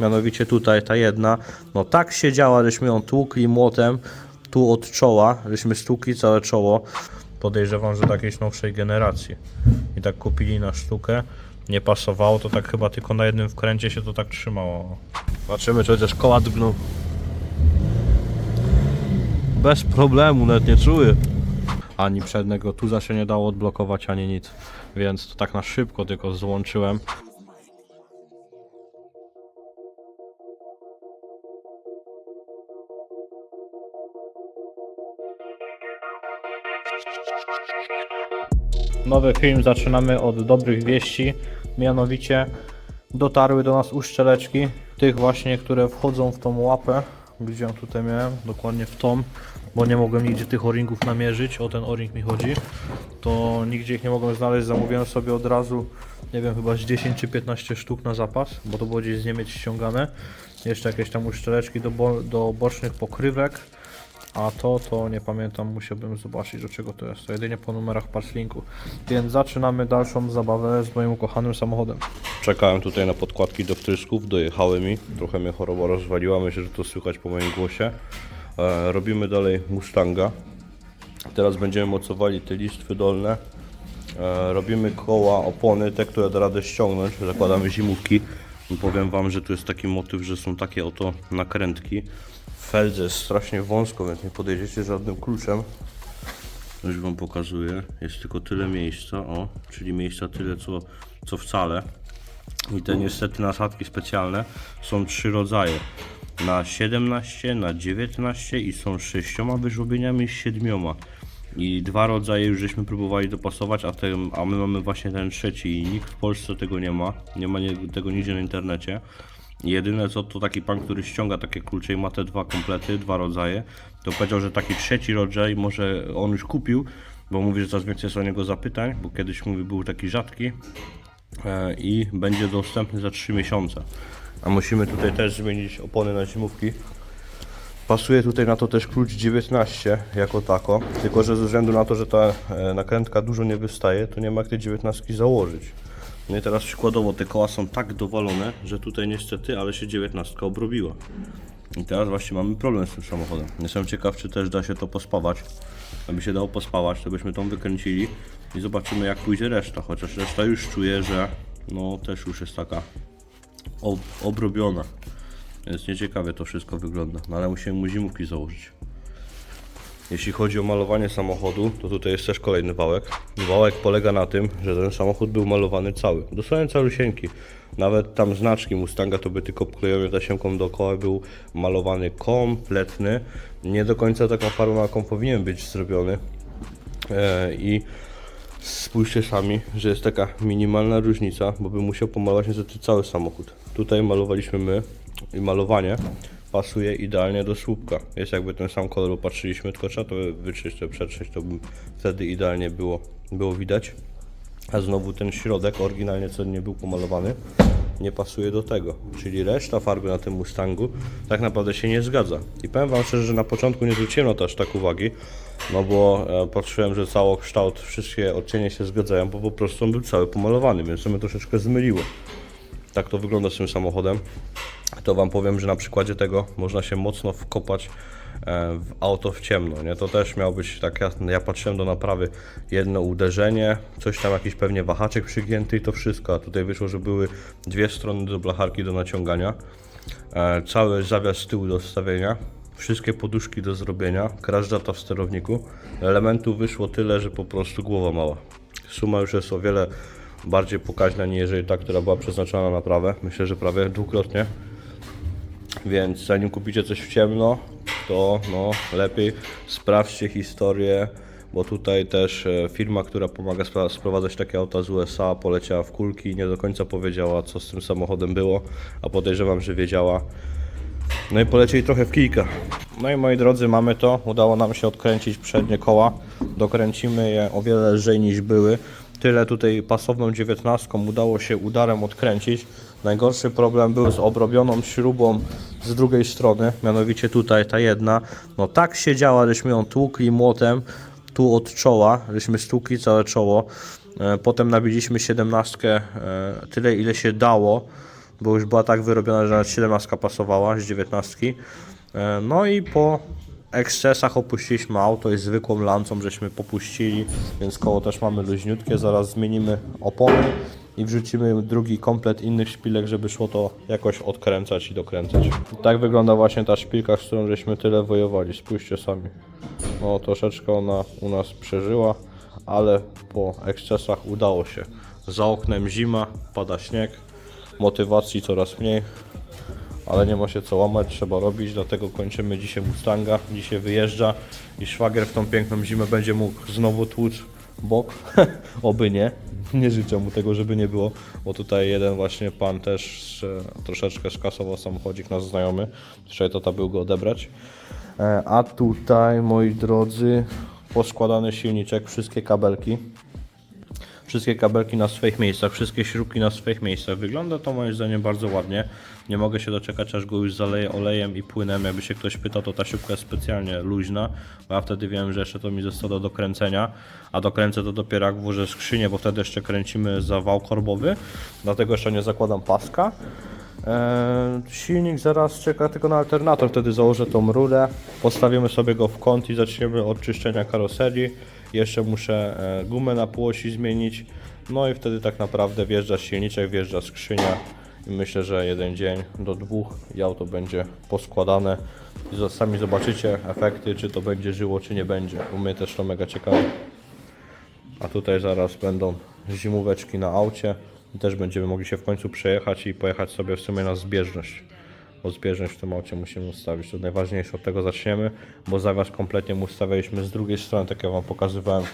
mianowicie tutaj ta jedna, no tak siedziała, żeśmy ją tłukli młotem, tu od czoła, żeśmy stłukli całe czoło. Podejrzewam, że do jakiejś nowszej generacji. I tak kupili na sztukę, nie pasowało, to tak chyba tylko na jednym wkręcie się to tak trzymało. Zobaczymy, czy chociaż koła drgną. Bez problemu, nawet nie czuję. Ani przednego tuza się nie dało odblokować, ani nic. Więc to tak na szybko tylko złączyłem. Nowy film zaczynamy od dobrych wieści. Mianowicie dotarły do nas uszczeleczki, tych właśnie, które wchodzą w tą łapę. Gdzie ją tutaj miałem? Dokładnie w tą, bo nie mogłem nigdzie tych o-ringów namierzyć. O ten o-ring mi chodzi. To nigdzie ich nie mogłem znaleźć. Zamówiłem sobie od razu, nie wiem, chyba z 10 czy 15 sztuk na zapas, bo to było gdzieś z Niemiec ściągane. Jeszcze jakieś tam uszczeleczki do, bo, do bocznych pokrywek. A to, to nie pamiętam, musiałbym zobaczyć do czego to jest. To jedynie po numerach parslinku. Więc zaczynamy dalszą zabawę z moim ukochanym samochodem. Czekałem tutaj na podkładki do wtrysków, dojechały mi. Trochę mnie choroba rozwaliła, myślę, że to słychać po moim głosie. E, robimy dalej Mustanga. Teraz będziemy mocowali te listwy dolne. E, robimy koła, opony, te, które da radę ściągnąć. Zakładamy zimówki. Powiem Wam, że tu jest taki motyw, że są takie oto nakrętki. Feldze jest strasznie wąsko, więc nie podejdziecie żadnym kluczem. Już Wam pokazuję. Jest tylko tyle miejsca, o, czyli miejsca tyle co, co wcale. I te niestety nasadki specjalne są trzy rodzaje. Na 17, na 19 i są sześcioma wyżłobieniami, z siedmioma. I dwa rodzaje już żeśmy próbowali dopasować, a, ten, a my mamy właśnie ten trzeci i nikt w Polsce tego nie ma. Nie ma tego nigdzie na internecie. Jedyne co to taki pan, który ściąga takie klucze i ma te dwa komplety, dwa rodzaje, to powiedział, że taki trzeci rodzaj może on już kupił, bo mówi, że coraz więcej jest o niego zapytań, bo kiedyś mówi był taki rzadki e, i będzie dostępny za 3 miesiące. A musimy tutaj też zmienić opony na zimówki. Pasuje tutaj na to też klucz 19 jako tako, tylko że ze względu na to, że ta e, nakrętka dużo nie wystaje, to nie ma jak tej 19 założyć. No i teraz przykładowo te koła są tak dowalone, że tutaj niestety, ale się 19 obrobiła. I teraz właśnie mamy problem z tym samochodem. Jestem ciekaw, czy też da się to pospawać. Aby się dało pospawać, to byśmy tą wykręcili i zobaczymy jak pójdzie reszta. Chociaż reszta już czuje, że no też już jest taka ob obrobiona. Więc nieciekawie to wszystko wygląda. No ale musimy mu zimówki założyć. Jeśli chodzi o malowanie samochodu, to tutaj jest też kolejny wałek. Wałek polega na tym, że ten samochód był malowany cały, dosłownie całusieńki. Nawet tam znaczki Mustanga to by tylko klejony tasiemką dookoła był malowany kompletny. Nie do końca taką farbą, jaką powinien być zrobiony. E, I spójrzcie sami, że jest taka minimalna różnica, bo bym musiał pomalować niestety cały samochód. Tutaj malowaliśmy my i malowanie pasuje idealnie do słupka. Jest jakby ten sam kolor, bo patrzyliśmy, tylko trzeba to wyczyść, to przetrzeć, to by wtedy idealnie było, było widać. A znowu ten środek, oryginalnie co nie był pomalowany, nie pasuje do tego. Czyli reszta farby na tym Mustangu tak naprawdę się nie zgadza. I powiem Wam szczerze, że na początku nie zwróciłem na to aż tak uwagi, no bo e, patrzyłem, że cały kształt, wszystkie odcienie się zgadzają, bo po prostu on był cały pomalowany, więc to mnie troszeczkę zmyliło. Tak to wygląda z tym samochodem. To Wam powiem, że na przykładzie tego można się mocno wkopać e, w auto w ciemno. Nie? To też miał być tak, ja, ja patrzyłem do naprawy jedno uderzenie, coś tam jakiś pewnie wahaczek przygięty i to wszystko, a tutaj wyszło, że były dwie strony do blacharki do naciągania, e, cały zawias z tyłu do wstawienia, wszystkie poduszki do zrobienia, crash data w sterowniku. Elementów wyszło tyle, że po prostu głowa mała. Suma już jest o wiele bardziej pokaźna, niż ta, która była przeznaczona na naprawę. Myślę, że prawie dwukrotnie. Więc zanim kupicie coś w ciemno, to no, lepiej sprawdźcie historię, bo tutaj też e, firma, która pomaga sprowadzać takie auta z USA, poleciała w kulki i nie do końca powiedziała, co z tym samochodem było, a podejrzewam, że wiedziała. No i polecieli trochę w kijka. No i moi drodzy, mamy to. Udało nam się odkręcić przednie koła. Dokręcimy je o wiele lżej niż były. Tyle tutaj pasowną 19 udało się udarem odkręcić. Najgorszy problem był z obrobioną śrubą z drugiej strony, mianowicie tutaj ta jedna. No tak siedziała, żeśmy ją tłukli młotem tu od czoła, żeśmy stłukli całe czoło. E, Potem nabiliśmy 17 e, tyle ile się dało bo już była tak wyrobiona, że nawet 17 pasowała z 19. E, No i po ekscesach opuściliśmy auto i zwykłą lancą żeśmy popuścili, więc koło też mamy luźniutkie, zaraz zmienimy opony i wrzucimy drugi komplet innych szpilek, żeby szło to jakoś odkręcać i dokręcać. Tak wygląda właśnie ta szpilka, z którą żeśmy tyle wojowali, spójrzcie sami. No troszeczkę ona u nas przeżyła, ale po ekscesach udało się. Za oknem zima, pada śnieg, motywacji coraz mniej, ale nie ma się co łamać, trzeba robić, dlatego kończymy dzisiaj Mustanga, dzisiaj wyjeżdża i szwagier w tą piękną zimę będzie mógł znowu tłuc bok, oby nie, nie życzę mu tego, żeby nie było, bo tutaj jeden właśnie pan też troszeczkę skasował samochodzik, nasz znajomy, dzisiaj tata był go odebrać, E, a tutaj moi drodzy poskładany silniczek, wszystkie kabelki, wszystkie kabelki na swoich miejscach, wszystkie śrubki na swoich miejscach. Wygląda to moim zdaniem bardzo ładnie. Nie mogę się doczekać, aż go już zaleję olejem i płynem. Jakby się ktoś pytał, to ta śrubka jest specjalnie luźna, bo ja wtedy wiem, że jeszcze to mi zostało do dokręcenia, a dokręcę to dopiero jak włożę skrzynię, bo wtedy jeszcze kręcimy za wał korbowy, dlatego jeszcze nie zakładam paska. Eee, silnik zaraz czeka tylko na alternator, wtedy założę tą rurę, postawimy sobie go w kąt i zaczniemy od czyszczenia karoserii. Jeszcze muszę e, gumę na półosi zmienić, no i wtedy tak naprawdę wjeżdża silniczek, wjeżdża skrzynia i myślę, że jeden dzień do dwóch i auto będzie poskładane i sami zobaczycie efekty, czy to będzie żyło, czy nie będzie. U mnie też to mega ciekawe. A tutaj zaraz będą zimóweczki na aucie i też będziemy mogli się w końcu przejechać i pojechać sobie w sumie na zbieżność. Bo zbieżność w tym aucie musimy ustawić. To najważniejsze, od tego zaczniemy, bo zawias kompletnie mu ustawialiśmy z drugiej strony, tak jak Wam pokazywałem.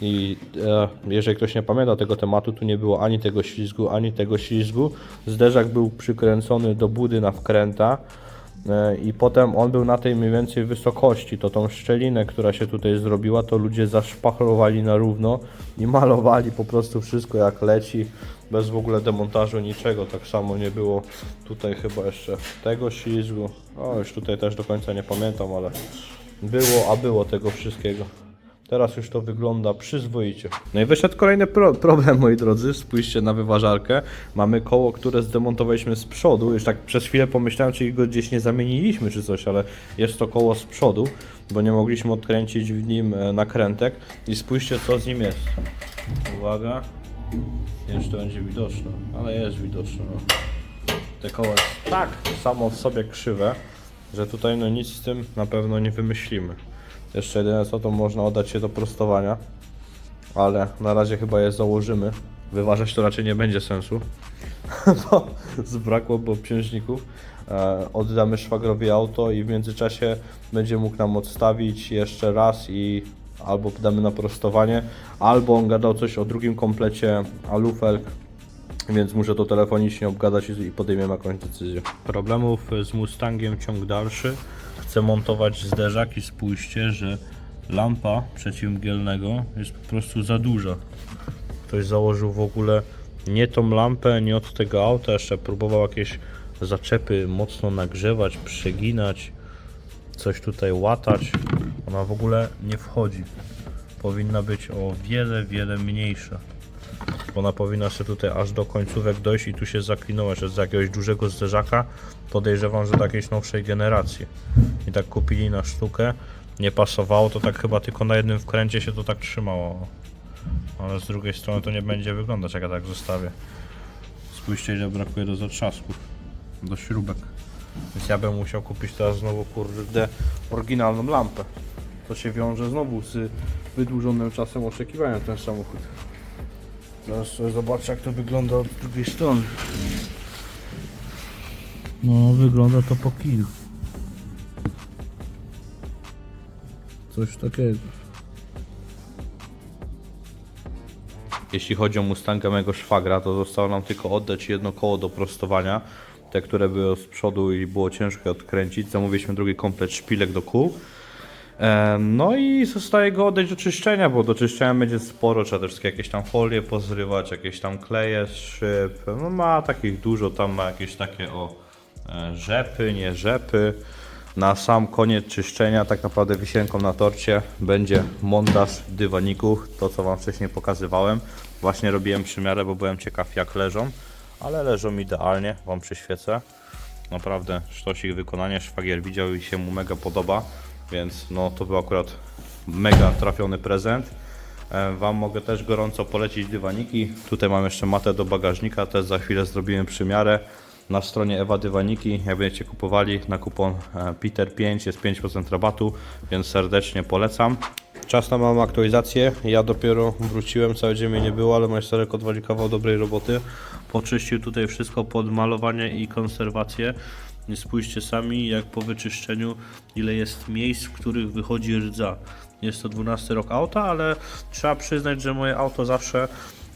I e, jeżeli ktoś nie pamięta tego tematu, tu nie było ani tego ślizgu, ani tego ślizgu. Zderzak był przykręcony do budy na wkręta. E, I potem on był na tej mniej więcej wysokości, to tą szczelinę, która się tutaj zrobiła, to ludzie zaszpachlowali na równo i malowali po prostu wszystko jak leci, bez w ogóle demontażu niczego, tak samo nie było tutaj chyba jeszcze tego ślizgu, o już tutaj też do końca nie pamiętam, ale było, a było tego wszystkiego. Teraz już to wygląda przyzwoicie. No i wyszedł kolejny pro problem, moi drodzy. Spójrzcie na wyważarkę. Mamy koło, które zdemontowaliśmy z przodu. Już tak przez chwilę pomyślałem, czy go gdzieś nie zamieniliśmy, czy coś, ale jest to koło z przodu, bo nie mogliśmy odkręcić w nim e, nakrętek. I spójrzcie, co z nim jest. Uwaga. Nie wiem, czy to będzie widoczne, ale jest widoczne. No. Te koło jest tak samo w sobie krzywe, że tutaj no nic z tym na pewno nie wymyślimy. Jeszcze jedyne co to można oddać się do prostowania, ale na razie chyba je założymy. Wyważać to raczej nie będzie sensu, bo zbrakłoby obciążników. E, oddamy szwagrowi auto i w międzyczasie będzie mógł nam odstawić jeszcze raz i albo damy na prostowanie, albo on gadał coś o drugim komplecie alufelg, więc muszę to telefonicznie obgadać i i podejmiemy jakąś decyzję. Problemów z Mustangiem ciąg dalszy. Chcę montować zderzak i spójrzcie, że lampa przeciwmgielnego jest po prostu za duża. Ktoś założył w ogóle nie tą lampę, nie od tego auta, jeszcze próbował jakieś zaczepy mocno nagrzewać, przeginać, coś tutaj łatać. Ona w ogóle nie wchodzi. Powinna być o wiele, wiele mniejsza ona powinna się tutaj aż do końcówek dojść i tu się zaklinować, że z jakiegoś dużego zderzaka podejrzewam, że do jakiejś nowszej generacji. I tak kupili na sztukę, nie pasowało, to tak chyba tylko na jednym wkręcie się to tak trzymało. Ale z drugiej strony to nie będzie wyglądać jak ja tak zostawię. Spójrzcie ile brakuje do zatrzasków, do śrubek. Więc ja bym musiał kupić teraz znowu kurde oryginalną lampę. To się wiąże znowu z wydłużonym czasem oczekiwania ten samochód. Teraz sobie zobaczę jak to wygląda od drugiej strony. No wygląda to po kill. Coś takiego. Jeśli chodzi o Mustanga mojego szwagra, to zostało nam tylko oddać jedno koło do prostowania. Te, które były z przodu i było ciężko odkręcić. Zamówiliśmy drugi komplet szpilek do kół. No i zostaje go oddać do czyszczenia, bo do czyszczenia będzie sporo, trzeba też jakieś tam folie pozrywać, jakieś tam kleje z szyb, no ma takich dużo, tam ma jakieś takie o e, rzepy, nie rzepy. Na sam koniec czyszczenia, tak naprawdę wisienką na torcie będzie montaż dywaników, to co Wam wcześniej pokazywałem. Właśnie robiłem przymiarę, bo byłem ciekaw jak leżą, ale leżą idealnie, Wam przyświecę. Naprawdę sztosik wykonanie, szwagier widział i się mu mega podoba, więc no to był akurat mega trafiony prezent. E, Wam mogę też gorąco polecić dywaniki. Tutaj mam jeszcze matę do bagażnika, też za chwilę zrobiłem przymiarę. Na stronie Ewa Dywaniki, jak będziecie kupowali na kupon e, Peter 5 jest 5% rabatu, więc serdecznie polecam. Czas na małą aktualizację. Ja dopiero wróciłem, cały dzień mnie nie było, ale majsterek odwali kawał dobrej roboty. Poczyścił tutaj wszystko pod malowanie i konserwację. Spójrzcie sami, jak po wyczyszczeniu, ile jest miejsc, w których wychodzi rdza. Jest to 12 rok auta, ale trzeba przyznać, że moje auto zawsze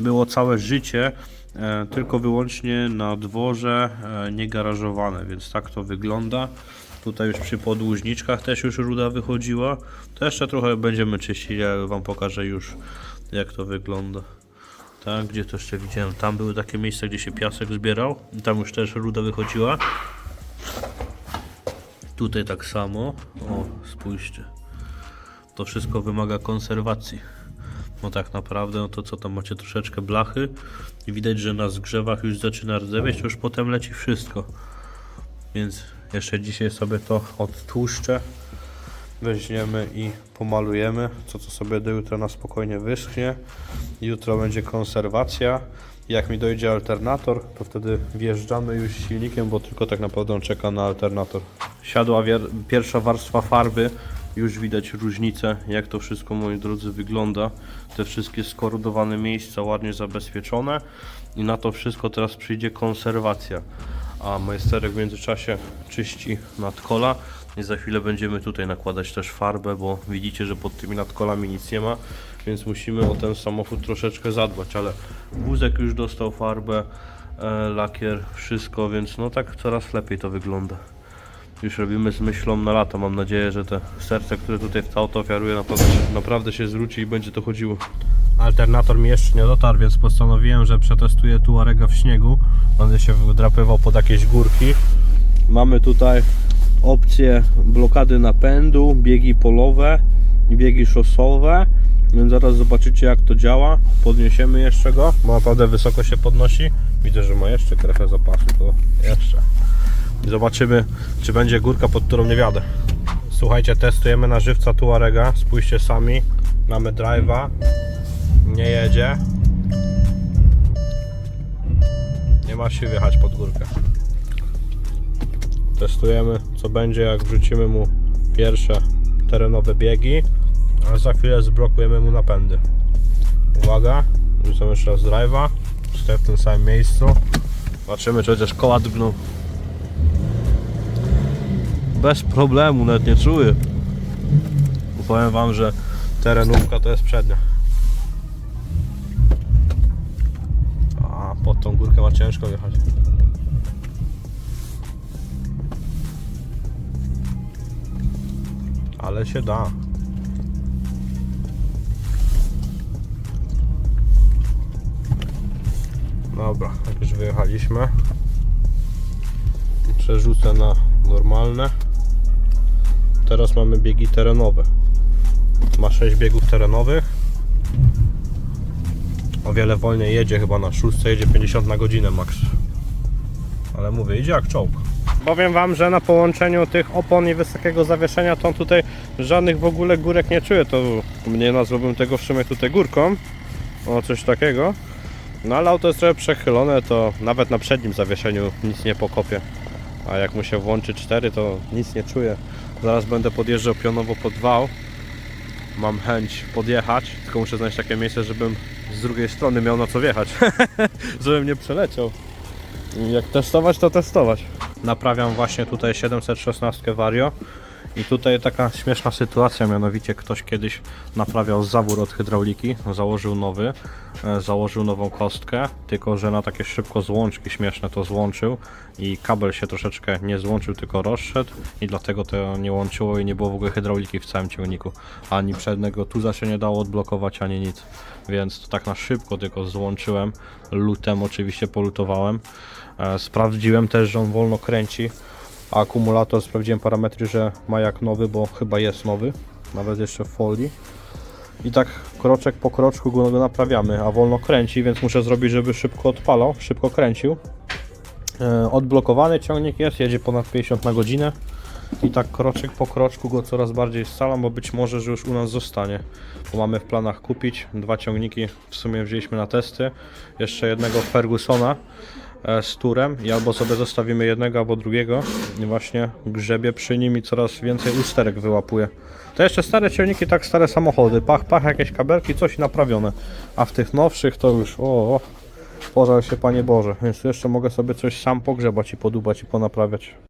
było całe życie e, tylko wyłącznie na dworze, e, nie garażowane, więc tak to wygląda. Tutaj już przy podłużniczkach też już ruda wychodziła. To jeszcze trochę będziemy czyścili, ale Wam pokażę już jak to wygląda. Tak, gdzie to jeszcze widziałem? Tam były takie miejsca, gdzie się piasek zbierał. I tam już też ruda wychodziła. Tutaj tak samo. O, spójrzcie. To wszystko wymaga konserwacji. No tak naprawdę, no to co tam macie troszeczkę blachy i widać, że na zgrzewach już zaczyna rdzewieć, to już potem leci wszystko. Więc jeszcze dzisiaj sobie to odtłuszczę. Weźmiemy i pomalujemy. Co co sobie do jutra na spokojnie wyschnie. Jutro będzie konserwacja. Jak mi dojdzie alternator, to wtedy wjeżdżamy już silnikiem, bo tylko tak naprawdę on czeka na alternator. Siadła pierwsza warstwa farby. Już widać różnicę, jak to wszystko, moi drodzy, wygląda. Te wszystkie skorodowane miejsca ładnie zabezpieczone i na to wszystko teraz przyjdzie konserwacja. A majsterek w międzyczasie czyści nadkola i za chwilę będziemy tutaj nakładać też farbę, bo widzicie, że pod tymi nadkolami nic nie ma, więc musimy o ten samochód troszeczkę zadbać, ale wózek już dostał farbę, e, lakier, wszystko, więc no tak coraz lepiej to wygląda. Już robimy z myślą na lata. Mam nadzieję, że te serce, które tutaj w to auto ofiaruje, naprawdę, naprawdę się zwróci i będzie to chodziło. Alternator mi jeszcze nie dotarł, więc postanowiłem, że przetestuję Tuarega w śniegu. Będę się wdrapywał pod jakieś górki. Mamy tutaj opcję blokady napędu, biegi polowe i biegi szosowe. Więc zaraz zobaczycie jak to działa. Podniesiemy jeszcze go, bo naprawdę wysoko się podnosi. Widzę, że ma jeszcze krechę zapasu, to jeszcze. Zobaczymy, czy będzie górka, pod którą nie wiadę. Słuchajcie, testujemy na żywca Tuarega. Spójrzcie sami. Mamy drive'a. Nie jedzie. Nie ma się wjechać pod górkę. Testujemy, co będzie, jak wrzucimy mu pierwsze terenowe biegi. A za chwilę zblokujemy mu napędy. Uwaga, wrzucamy jeszcze raz drive'a. Stoję w tym samym miejscu. Zobaczymy, czy chociaż koła drgną. Bez problemu, nawet nie czuję. Powiem wam, że terenówka to jest przednia. A pod tą górkę ma ciężko jechać. Ale się da. Dobra, jak już wyjechaliśmy, przerzucę na normalne. Teraz mamy biegi terenowe. Ma 6 biegów terenowych. O wiele wolniej jedzie, chyba na 6 jedzie 50 na godzinę max. Ale mówię, idzie jak czołg. Powiem Wam, że na połączeniu tych opon i wysokiego zawieszenia to on tutaj żadnych w ogóle górek nie czuje. To nie nazwałbym tego w tutaj górką. O, coś takiego. No ale auto jest trochę przechylone, to nawet na przednim zawieszeniu nic nie pokopie. A jak mu się włączy 4, to nic nie czuję. Zaraz będę podjeżdżał pionowo pod wał. Mam chęć podjechać, tylko muszę znaleźć takie miejsce, żebym z drugiej strony miał na co wjechać. żebym nie przeleciał. Jak testować, to testować. Naprawiam właśnie tutaj 716 Vario. I tutaj taka śmieszna sytuacja, mianowicie ktoś kiedyś naprawiał zawór od hydrauliki, założył nowy, e, założył nową kostkę, tylko że na takie szybko złączki śmieszne to złączył i kabel się troszeczkę nie złączył, tylko rozszedł i dlatego to nie łączyło i nie było w ogóle hydrauliki w całym ciągniku. Ani przednego tuza się nie dało odblokować, ani nic. Więc to tak na szybko tylko złączyłem, lutem oczywiście polutowałem. E, Sprawdziłem też, że on wolno kręci, a akumulator sprawdziłem parametry, że ma jak nowy, bo chyba jest nowy, nawet jeszcze w folii. i tak kroczek po kroczku go naprawiamy, a wolno kręci, więc muszę zrobić, żeby szybko odpalał, szybko kręcił. E, Odblokowany ciągnik jest, jedzie ponad 50 na godzinę i tak kroczek po kroczku go coraz bardziej scalam, bo być może, że już u nas zostanie. Bo mamy w planach kupić dwa ciągniki, w sumie wzięliśmy na testy, jeszcze jednego Fergusona z turem i albo sobie zostawimy jednego, albo drugiego i właśnie grzebie przy nim i coraz więcej usterek wyłapuje. To jeszcze stare ciągniki, tak stare samochody, pach, pach, jakieś kabelki, coś naprawione, a w tych nowszych to już, o, pożal się Panie Boże, więc jeszcze mogę sobie coś sam pogrzebać i podubać i ponaprawiać.